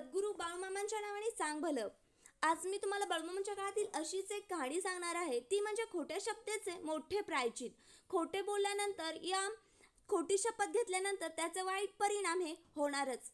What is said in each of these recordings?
सद्गुरू बाळूमामांच्या नावाने सांग भलं. आज मी तुम्हाला बळमामांच्या काळातील अशीच एक कहाणी सांगणार आहे. ती म्हणजे खोट्या शपथेचे मोठे प्रायचित खोटे बोलल्यानंतर या खोटी शपथ घेतल्यानंतर त्याचे वाईट परिणाम हे होणारच.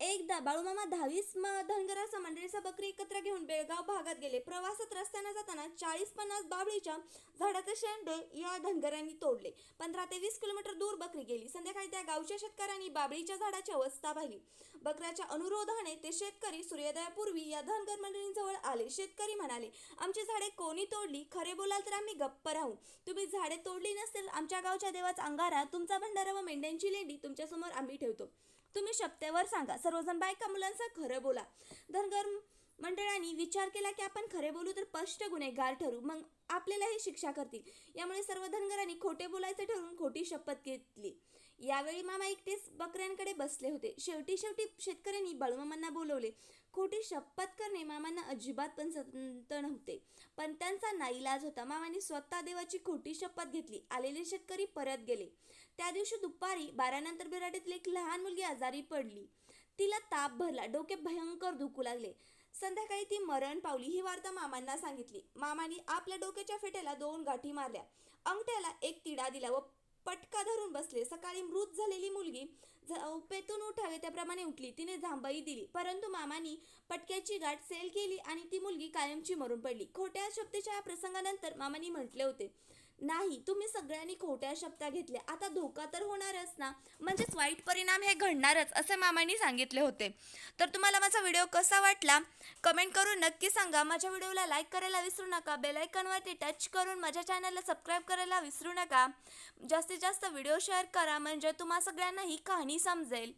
एकदा बाळूमामा दहावीस म धनगराचा मंडळीचा बकरी एकत्र घेऊन बेळगाव भागात गेले. प्रवासात रस्त्यानं जाताना चाळीस पन्नास बाबळीच्या झाडाचे शेंडे या धनगरांनी तोडले. पंधरा ते वीस किलोमीटर दूर बकरी गेली. संध्याकाळी त्या गावच्या शेतकऱ्यांनी बाबळीच्या झाडाची अवस्था पाहिली. बकऱ्याच्या अनुरोधाने ते शेतकरी सूर्योदयापूर्वी या धनगर मंडळींजवळ आले. शेतकरी म्हणाले आमची झाडे कोणी तोडली? खरे बोलाल तर आम्ही गप्प राहू. तुम्ही झाडे तोडली नसेल आमच्या गावच्या देवाचा अंगारा तुमचा भंडारा व मेंढ्यांची लेंडी तुमच्यासमोर आम्ही ठेवतो. तुम्ही शब्देवर सांगा. सर्वजण बायका मुलांचा खरं बोला. धनगर मंडळांनी विचार केला की आपण खरे बोलू तर स्पष्ट गुन्हेगार ठरू. मग आपल्यालाही शिक्षा करतील. यामुळे सर्व धनगरांनी खोटे बोलायचे ठरवून खोटी शपथ घेतली. यावेळी मामा एकटेच बकऱ्यांकडे बसले होते. शेवटी शेवटी शेतकऱ्यांनी बाळूमामांना बोलवले. खोटी शपथ करणे मामांना अजिबात पण संत नव्हते. पण त्यांचा नाईलाज होता. मामांनी स्वतः देवाची खोटी शपथ घेतली. आलेले शेतकरी परत गेले. त्या दिवशी दुपारी बारानंतर बिराडीतील एक लहान मुलगी आजारी पडली. तिला ताप भरला. डोके भयंकर दुखू लागले. संध्याकाळी ती मरण पावली ही वार्ता मामांना सांगितली. मामांनी आपल्या डोक्याच्या फेट्याला दोन गाठी मारल्या. अंगठ्याला एक तिडा दिला व पटका धरून बसले. सकाळी मृत झालेली मुलगी झोपेतून उठावे त्याप्रमाणे उठली. तिने झांबाई दिली. परंतु मामानी पटक्याची गाठ सेल केली आणि ती मुलगी कायमची मरून पडली. खोट्या शब्दाच्या या प्रसंगानंतर मामानी म्हटले होते नाही तुम्ही सगळ्यांनी खोट्या शब्दा घेतल्या आता धोका तर होणारच ना. म्हणजेच वाईट परिणाम हे घडणारच असे मामांनी सांगितले होते. तर तुम्हाला माझा व्हिडिओ कसा वाटला? कमेंट करून नक्की सांगा. माझ्या व्हिडिओला लाईक करायला विसरू नका. बेलायकनवरती टच करून माझ्या चॅनलला सबस्क्राईब करायला विसरू नका. जास्तीत जास्त व्हिडिओ शेअर करा. म्हणजे तुम्हा सगळ्यांना ही कहाणी समजेल.